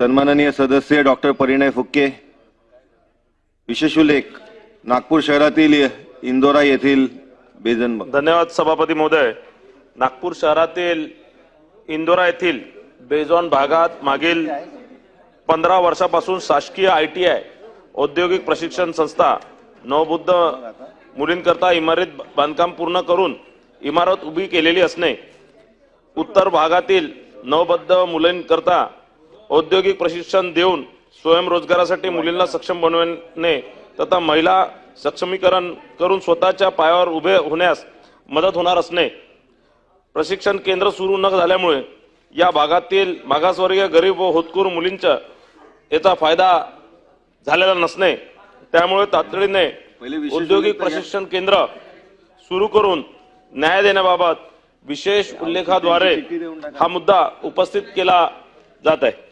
सन्माननीय सदस्य डॉक्टर परिणय फुक्के विशेष उल्लेख नागपूर शहरातील इंदोरा येथील बेजन धन्यवाद सभापती महोदय. नागपूर शहरातील इंदोरा येथील बेजॉन भागात मागील पंधरा वर्षापासून शासकीय आय टी आय औद्योगिक प्रशिक्षण संस्था नवबुद्ध मुलींकरता इमारत बांधकाम पूर्ण करून इमारत उभी केलेली असणे उत्तर भागातील नवबद्ध मुलींकरता औद्योगिक प्रशिक्षण देऊन स्वयंरोजगारासाठी मुलींना सक्षम बनवणे तथा महिला सक्षमीकरण करून स्वतःच्या पायावर उभे होण्यास मदत होणार असणे. प्रशिक्षण केंद्र सुरू न झाल्यामुळे या भागातील मागासवर्गीय गरीब व होतकरू मुलींच्या याचा फायदा झालेला नसणे. त्यामुळे तातडीने औद्योगिक प्रशिक्षण केंद्र सुरू करून न्याय देण्याबाबत विशेष उल्लेखाद्वारे हा मुद्दा उपस्थित केला जात आहे.